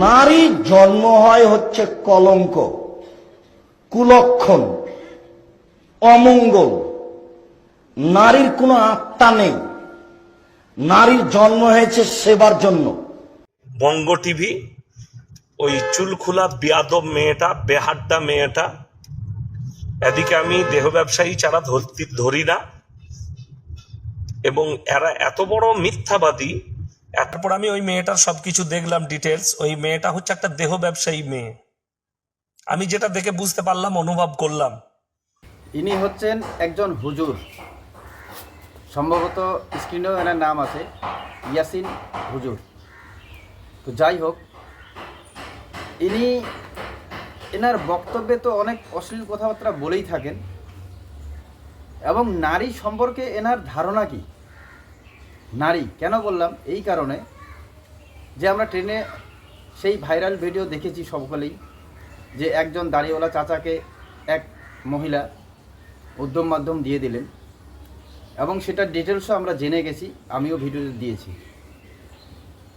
নারীর জন্ম হয় হচ্ছে কলঙ্ক, কুলক্ষণ, অমঙ্গল। নারীর কোনো আত্মা নেই। নারীর জন্ম হয়েছে সেবার জন্য। বঙ্গ টিভি, ওই চুলখোলা বিয়াদব মেয়েটা, বেহাড্ডা মেয়েটা, এদিকে আমি দেহ ব্যবসায়ী ছাড়া ধরি না। এবং এরা এত বড় মিথ্যাবাদী তারপর আমি ওই মেয়েটার সবকিছু দেখলাম ডিটেলস ওই মেয়েটা হচ্ছে একটা দেহ ব্যবসায়ী মেয়ে। আমি যেটা দেখে বুঝতে পারলাম, অনুভব করলাম। ইনি হচ্ছেন একজন হুজুর। সম্ভবত স্ক্রিনেও এনার নাম আছে, ইয়াসিন হুজুর। তো যাই হোক, ইনি, এনার বক্তব্যে তো অনেক অশ্লীল কথাবার্তা বলেই থাকেন। এবং নারী সম্পর্কে এনার ধারণা কি? নারী, কেন বললাম? এই কারণে যে আমরা ট্রেনে সেই ভাইরাল ভিডিও দেখেছি সকলেই, যে একজন দাড়িওয়ালা চাচাকে এক মহিলা উদ্যম মাধ্যম দিয়ে দিলেন এবং সেটার ডিটেলসও আমরা জেনে গেছি, আমিও ভিডিওতে দিয়েছি।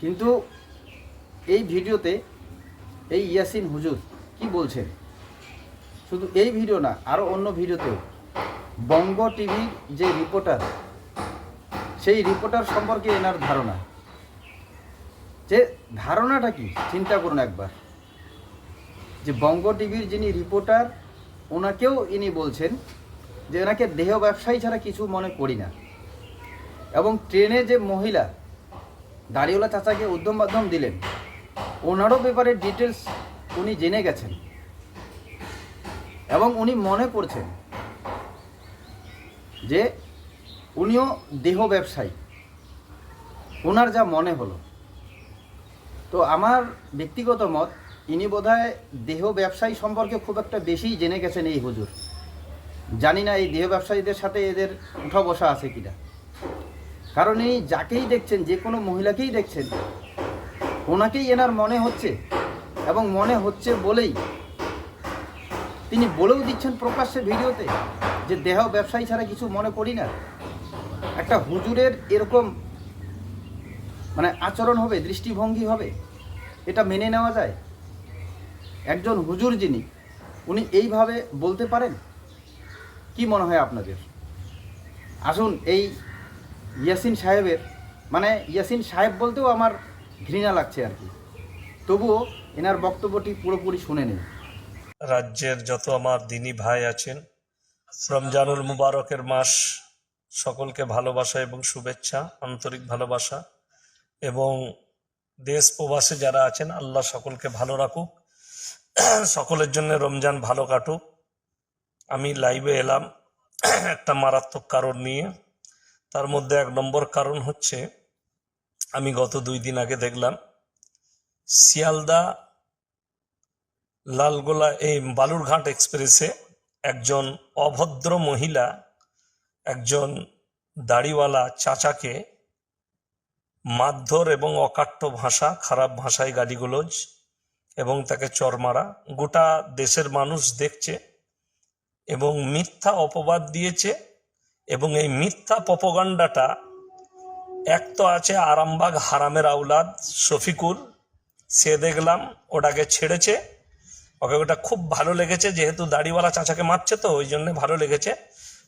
কিন্তু এই ভিডিওতে এই ইয়াসিন হুজুর কি বলছেন? শুধু এই ভিডিও না আরও অন্য ভিডিওতেও বঙ্গ টিভির যে রিপোর্টার সেই রিপোর্টার সম্পর্কে এনার ধারণা। যে ধারণাটা কি? চিন্তা করুন একবার। যে বঙ্গ টিভির যিনি রিপোর্টার ওনাকেও ইনি বলছেন যে এনাকে দেহ ব্যবসায়ী ছাড়া কিছু মনে করি না। এবং ট্রেনে যে মহিলা দাড়িওয়ালা চাচাকে উদ্যম মাধ্যম দিলেন, ওনারও ব্যাপারে ডিটেলস উনি জেনে গেছেন। এবং উনি মনে করছেন যে উনিও দেহ ব্যবসায়ী। ওনার যা মনে হলো। তো আমার ব্যক্তিগত মত, ইনি বোধহয় দেহ ব্যবসায়ী সম্পর্কে খুব একটা বেশি জেনে গেছেন এই হুজুর। জানি না এই দেহ ব্যবসায়ীদের সাথে এদের উঠা বসা আছে কিনা। কারণ এই যাকেই দেখছেন, যে কোনো মহিলাকেই দেখছেন, ওনাকেই এনার মনে হচ্ছে এবং মনে হচ্ছে বলেই তিনি বলেও দিচ্ছেন প্রকাশ্যে ভিডিওতে যে দেহ ব্যবসায়ী ছাড়া কিছু মনে করি না। একটা হুজুরের এরকম মানে আচরণ হবে, দৃষ্টিভঙ্গি হবে, এটা মেনে নেওয়া যায়? একজন হুজুর যিনি, উনি এইভাবে বলতে পারেন? কি মনে হয় আপনাদের? আসুন, এই ইয়াসিন সাহেবের মানে ইয়াসিন সাহেব বলতেও আমার ঘৃণা লাগছে আর কি। তবুও এনার বক্তব্যটি পুরোপুরি শুনে নিন। রাজ্যের যত আমার দিনী ভাই আছেন, রমজানুল মুবারকের মাস সকলকে ভালোবাসা এবং শুভেচ্ছা, আন্তরিক ভালোবাসা। এবং দেশ প্রবাসে যারা আছেন, আল্লাহ সকলকে ভালো রাখুক। সকলের জন্য রমজান ভালো কাটুক। আমি লাইভে এলাম একটা মারাত্মক কারণ নিয়ে। তার মধ্যে এক নম্বর কারণ হচ্ছে, আমি গত দুই দিন আগে দেখলাম, শিয়ালদা লালগোলা এই বালুরঘাট এক্সপ্রেসে একজন অভদ্র মহিলা একজন দাড়িওয়ালা চাচাকে মারধর এবং অকাট্য ভাষা, খারাপ ভাষায় গালিগুলোজ এবং তাকে চর মারা গোটা দেশের মানুষ দেখছে এবং মিথ্যা অপবাদ দিয়েছে এবং এই মিথ্যা পপগান্ডাটা এক তো আছে আরামবাগ হারামের আউলাদ শফিকুর। সে দেখলাম, ওটাকে ছেড়েছে। ওকে ওটা খুব ভালো লেগেছে, যেহেতু দাড়িওয়ালা চাচাকে মারছে তো, ওই জন্য ভালো লেগেছে।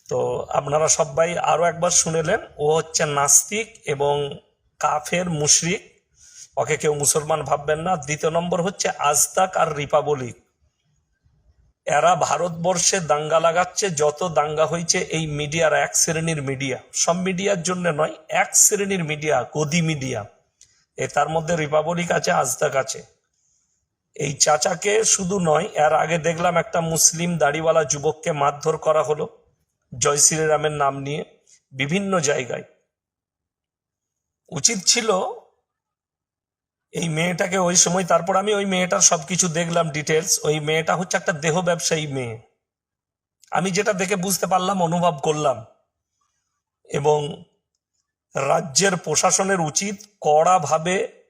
তো আপনারা সবাই আরও একবার শুনেলেন ও হচ্ছে নাস্তিক এবং কাফের মুশরিক। ওকে কেউ মুসলমান ভাববেন না। দ্বিতীয় নম্বর হচ্ছে আজতাক আর রিপাবলিক। এরা ভারতবর্ষে দাঙ্গা লাগাচ্ছে। যত দাঙ্গা হয়েছে এই মিডিয়ার, এক শ্রেণির মিডিয়া। সব মিডিয়ার জন্য নয়, এক শ্রেণির মিডিয়া, গদি মিডিয়া। এ তার মধ্যে রিপাবলিক আছে, আজতাক আছে। এই চাচাকে শুধু নয়, এর আগে দেখলাম একটা মুসলিম দাড়িওয়ালা যুবককে মারধর করা হলো। জয় শ্রীরামের নাম নিয়ে বিভিন্ন জায়গায়। উচিত ছিল এই মেয়েটাকে ওই সময় তারপর আমি ওই মেয়েটার সবকিছু দেখলাম ডিটেলস ওই মেয়েটা হচ্ছে একটা দেহ ব্যবসায়ী মেয়ে। আমি যেটা দেখে বুঝতে পারলাম, অনুভব করলাম। এবং রাজ্যের প্রশাসনের উচিত কড়াভাবে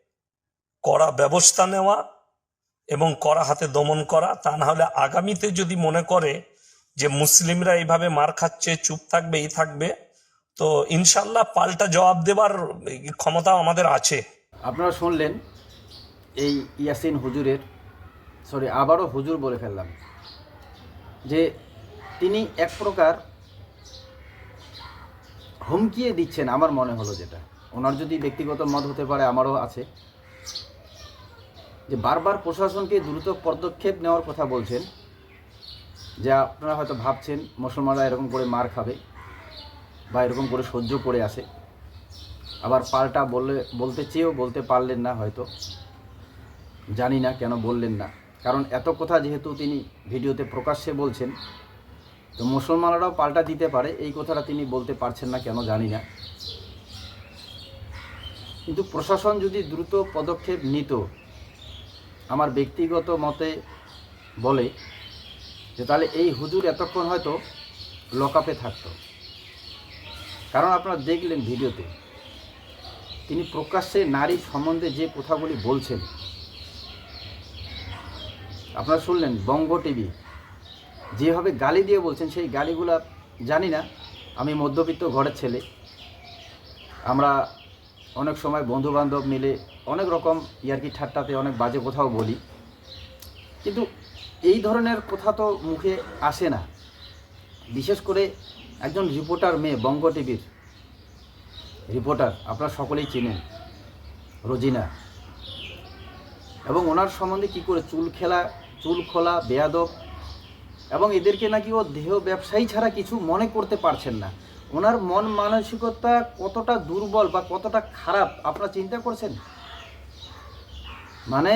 কড়া ব্যবস্থা নেওয়া এবং কড়া হাতে দমন করা। তা না হলে আগামীতে যদি মনে করে যে মুসলিমরা এইভাবে মার খাচ্ছে, চুপ থাকবে, এই থাকবে, তো ইনশাল্লাহ পাল্টা জবাব দেবার ক্ষমতা আমাদের আছে। আপনারা শুনলেন এই ইয়াসিন হুজুরের, সরি, আবারও হুজুর বলে ফেললাম, যে তিনি এক প্রকার হুমকিয়ে দিচ্ছেন, আমার মনে হলো যেটা। ওনার যদি ব্যক্তিগত মত হতে পারে, আমারও আছে, যে বারবার প্রশাসনকে দ্রুত পদক্ষেপ নেওয়ার কথা বলছেন যে আপনারা হয়তো ভাবছেন, মুসলমানরা এরকম করে মার খাবে বা এরকম করে সহ্য করে আসে। আবার পাল্টা বললে, বলতে চেয়েও বলতে পারলেন না হয়তো। জানি না কেন বললেন না। কারণ এত কথা যেহেতু তিনি ভিডিওতে প্রকাশ্যে বলছেন, তো মুসলমানরাও পাল্টা দিতে পারে, এই কথাটা তিনি বলতে পারছেন না কেন জানি না। কিন্তু প্রশাসন যদি দ্রুত পদক্ষেপ নিত, আমার ব্যক্তিগত মতে বলে যে তাহলে এই হুজুর এতক্ষণ হয়তো লকআপে থাকতো। কারণ আপনারা দেখলেন ভিডিওতে, তিনি প্রকাশ্যে নারী সম্বন্ধে যে কথাগুলি বলছেন। আপনারা শুনলেন বঙ্গ টিভি, যেভাবে গালি দিয়ে বলছেন, সেই গালিগুলা জানি না, আমি মধ্যবিত্ত ঘরের ছেলে। আমরা অনেক সময় বন্ধু বান্ধব মিলে অনেক রকম ইয়ার্কি ঠাট্টাতে অনেক বাজে কোথাও বলি। কিন্তু এই ধরনের কথা তো মুখে আসে না। বিশেষ করে একজন রিপোর্টার মেয়ে, বঙ্গ টিভির রিপোর্টার, আপনারা সকলেই চেনেন, রোজিনা। এবং ওনার সম্বন্ধে কি করে চুল খেলা, চুল খোলা, বেয়াদব, এবং এদেরকে নাকি ও দেহ ব্যবসায়ী ছাড়া কিছু মনে করতে পারছেন না। ওনার মন মানসিকতা কতটা দুর্বল বা কতটা খারাপ, আপনারা চিন্তা করছেন? মানে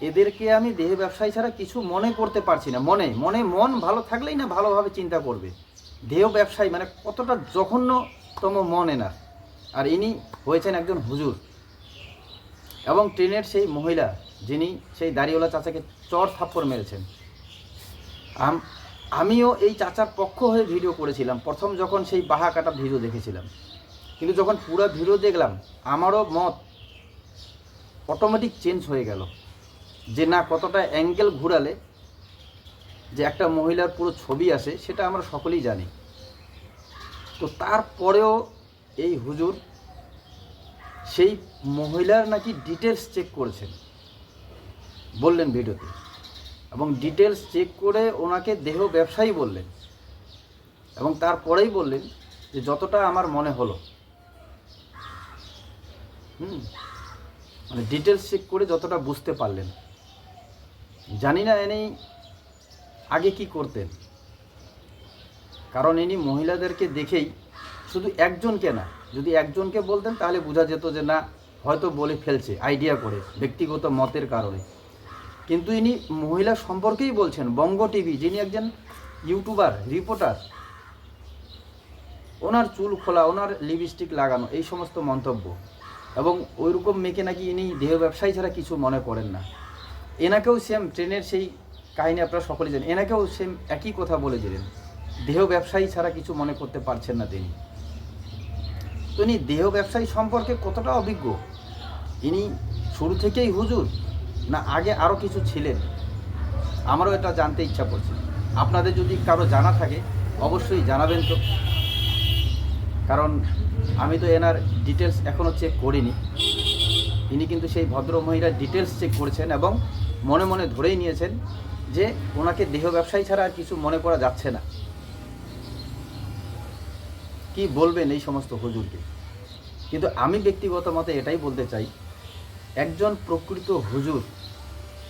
এদেরকে আমি দেহ ব্যবসায়ী ছাড়া কিছু মনে করতে পারছি না। মনে মনে, মন ভালো থাকলেই না ভালোভাবে চিন্তা করবে। দেহ ব্যবসায়ী মানে কতটা জঘন্যতম মন এনার। আর ইনি হয়েছেন একজন হুজুর। এবং ট্রেনের সেই মহিলা, যিনি সেই দাড়িওয়ালা চাচাকে চর থাপ্পড় মেরেছেন। আমিও এই চাচার পক্ষ হয়ে ভিডিও করেছিলাম। প্রথম যখন সেই বাহা কাটা ভিডিও দেখেছিলাম। কিন্তু যখন পুরো ভিডিও দেখলাম, আমারও মত অটোমেটিক চেঞ্জ হয়ে গেল। যে না কতটা অ্যাঙ্গেল ঘুরালে যে একটা মহিলার পুরো ছবি আসে, সেটা আমরা সকলেই জানি। তো তারপরেও এই হুজুর সেই মহিলার নাকি ডিটেলস চেক করেছেন, বললেন ভিডিওতে। এবং ডিটেলস চেক করে ওনাকে দেহ ব্যবসায়ী বললেন। এবং তারপরেই বললেন যে যতটা আমার মনে হলো। হুম? মানে ডিটেলস চেক করে যতটা বুঝতে পারলেন। জানি না এনেই আগে কি করতেন। কারণ ইনি মহিলাদেরকে দেখেই শুধু একজনকে না, যদি একজনকে বলতেন তাহলে বোঝা যেত যে না, হয়তো বলে ফেলছে আইডিয়া করে, ব্যক্তিগত মতের কারণে। কিন্তু ইনি মহিলা সম্পর্কেই বলছেন, বঙ্গ টিভি, যিনি একজন ইউটিউবার, রিপোর্টার, ওনার চুল খোলা, ওনার লিপস্টিক লাগানো, এই সমস্ত মন্তব্য। এবং ওইরকম মেয়েকে নাকি ইনি দেহ ব্যবসায়ী ছাড়া কিছু মনে করেন না। এনাকেও সেম ট্রেনের সেই কাহিনী আপনারা সকলে জানেন। এনাকেও সেম একই কথা বলে দিলেন দেহ ব্যবসায়ী ছাড়া কিছু মনে করতে পারছেন না তিনি। তো ইনি দেহ ব্যবসায়ী সম্পর্কে কতটা অভিজ্ঞ? ইনি শুরু থেকেই হুজুর না আগে আরও কিছু ছিলেন? আমারও এটা জানতে ইচ্ছা করছে। আপনাদের যদি কারও জানা থাকে, অবশ্যই জানাবেন তো। কারণ আমি তো এনার ডিটেলস এখনও চেক করিনি। ইনি কিন্তু সেই ভদ্র মহিলার ডিটেলস চেক করেছেন এবং মনে মনে ধরেই নিয়েছেন যে ওনাকে দেহ ব্যবসায়ী ছাড়া আর কিছু মনে করা যাচ্ছে না। কি বলবেন এই সমস্ত হুজুরকে? কিন্তু আমি ব্যক্তিগত মতে এটাই বলতে চাই, একজন প্রকৃত হুজুর,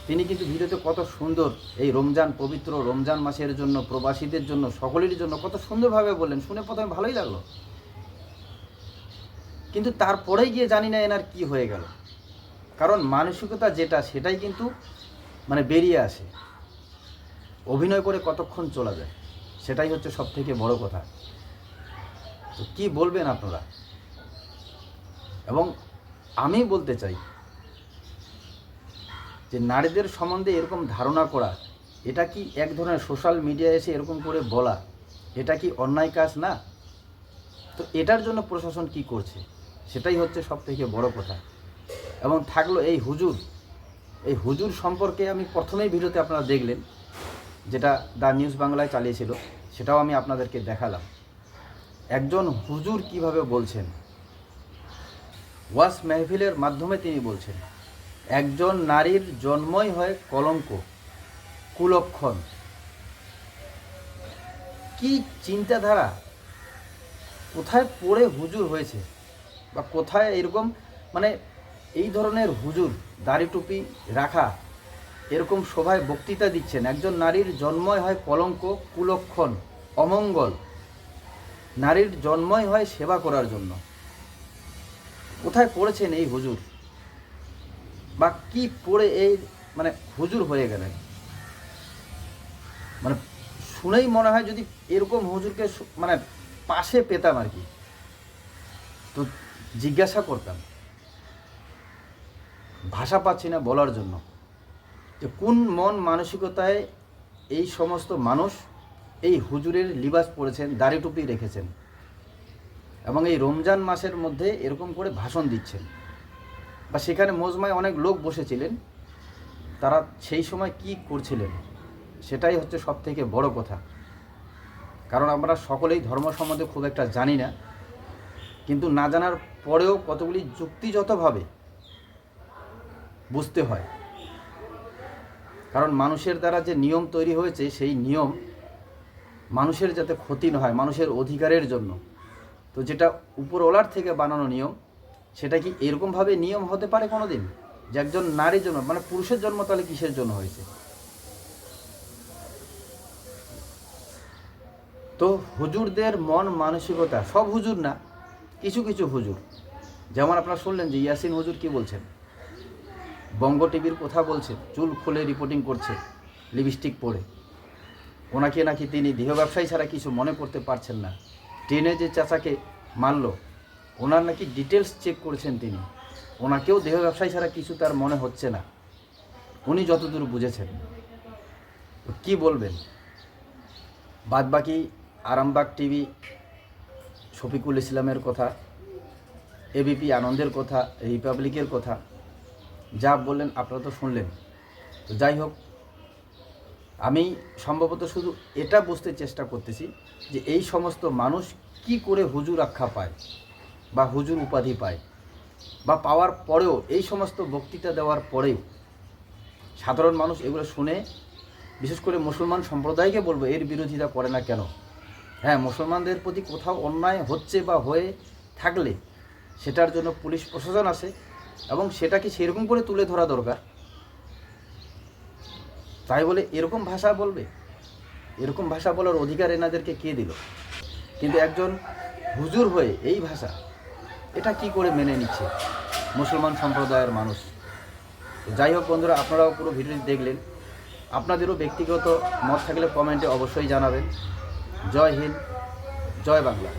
তিনি কিন্তু ভিডিওতে কত সুন্দর এই রমজান পবিত্র রমজান মাসের জন্য, প্রবাসীদের জন্য সকলের জন্য কত সুন্দরভাবে বললেন, শুনে প্রথমে ভালোই লাগল। কিন্তু তারপরেই গিয়ে জানি না এনার কি হয়ে গেল। কারণ মানসিকতা যেটা, সেটাই কিন্তু মানে বেরিয়ে আসে। অভিনয় করে কতক্ষণ চলা যায়, সেটাই হচ্ছে সব থেকে বড় কথা। তো কি বলবেন আপনারা? এবং আমি বলতে চাই যে নারীদের সম্বন্ধে এরকম ধারণা করা, এটা কি এক ধরনের সোশ্যাল মিডিয়ায় এসে এরকম করে বলা, এটা কি অন্যায় কাজ না? তো এটার জন্য প্রশাসন কি করছে, সেটাই হচ্ছে সব থেকে বড় কথা। এবং থাকল এই হুজুর এই হুজুর সম্পর্কে আমি প্রথমেই ভিডিওতে আপনারা দেখলেন যেটা দ্য নিউজ বাংলায় চালিয়েছিল, সেটাও আমি আপনাদেরকে দেখালাম। একজন হুজুর কীভাবে বলছেন? ওয়াস মেহফিলের মাধ্যমে তিনি বলছেন, একজন নারীর জন্মই হয় কলঙ্ক, কুলক্ষণ। কি চিন্তাধারা? কোথায় পড়ে হুজুর হয়েছে? বা কোথায় এরকম মানে এই ধরনের হুজুর দাড়ি টুপি রাখা এরকম সভায় বক্তৃতা দিচ্ছেন। একজন নারীর জন্মই হয় কলঙ্ক, কুলক্ষণ, অমঙ্গল। নারীর জন্মই হয় সেবা করার জন্য। কোথায় পড়েছেন এই হুজুর? বা কি পড়ে এই মানে হুজুর হয়ে গেলেন? মানে শুনেই মনে হয় যদি এরকম হুজুরকে মানে পাশে পেতাম আর কি। তো জিজ্ঞাসা করতাম। ভাষা পাচ্ছি না বলার জন্য। যে কোন মন মানসিকতায় এই সমস্ত মানুষ এই হুজুরের লিবাস পরেছেন, দাড়ি টুপি রেখেছেন এবং এই রমজান মাসের মধ্যে এরকম করে ভাষণ দিচ্ছেন। বা সেখানে মজমায় অনেক লোক বসেছিলেন, তারা সেই সময় কি করছিলেন সেটাই হচ্ছে সব থেকে বড় কথা। কারণ আমরা সকলেই ধর্ম সম্বন্ধে খুব একটা জানি না, কিন্তু না জানার পরেও কতগুলি যুক্তিযতভাবে বুঝতে হয়। কারণ মানুষের দ্বারা যে নিয়ম তৈরি হয়েছে, সেই নিয়ম মানুষের যাতে ক্ষতি না হয়, মানুষের অধিকারের জন্য। তো যেটা উপরওয়ালার থেকে বানানো নিয়ম, সেটা কি এরকমভাবে নিয়ম হতে পারে কোনো দিন যে একজন নারীর জন্য মানে পুরুষের জন্ম তাহলে কিসের জন্য হয়েছে? তো হুজুরদের মন মানসিকতা, সব হুজুর না, কিছু কিছু হুজুর। যেমন আপনারা শুনলেন যে ইয়াসিন হুজুর কি বলছেন? বঙ্গ টিভির কথা বলছে, চুল খুলে রিপোর্টিং করছে লিপস্টিক পরে। ওনাকে নাকি তিনি দেহ ব্যবসায়ী ছাড়া কিছু মনে করতে পারছেন না। ট্রেনে যে চাচাকে মারল। ওনার নাকি ডিটেলস চেক করেছেন তিনি। ওনাকেও দেহ ব্যবসায়ী ছাড়া কিছু তার মনে হচ্ছে না। উনি যতদূর বুঝেছেন। কি বলবেন? বাদবাকি আরামবাগ টিভি, শফিকুল ইসলামের কথা এবিপি আনন্দের কথা, রিপাবলিকের কথা যা বললেন আপনারা তো শুনলেন। তো যাই হোক, আমি সম্ভবত শুধু এটা বুঝতে চেষ্টা করতেছি যে এই সমস্ত মানুষ কি করে হুজুর আখ্যা পায় বা হুজুর উপাধি পায় বা পাওয়ার পরেও, এই সমস্ত বক্তৃতা দেওয়ার পরেও সাধারণ মানুষ এগুলো শুনে, বিশেষ করে মুসলমান সম্প্রদায়কে বলব, এর বিরোধিতা করে না কেন? হ্যাঁ মুসলমানদের প্রতি কোথাও অন্যায় হচ্ছে বা হয়ে থাকলে সেটার জন্য পুলিশ প্রশাসন আছে এবং সেটাকে সেরকম করে তুলে ধরা দরকার। তাই বলে এরকম ভাষা বলবে? এরকম ভাষা বলার অধিকার এনাদেরকে কে দিল? কিন্তু একজন হুজুর হয়ে এই ভাষা, এটা কি করে মেনে নিচ্ছে মুসলমান সম্প্রদায়ের মানুষ? যাই হোক বন্ধুরা, আপনারাও পুরো ভিডিওটি দেখলেন। আপনাদেরও ব্যক্তিগত মত থাকলে কমেন্টে অবশ্যই জানাবেন। জয় হিন্দ, জয় বাংলা।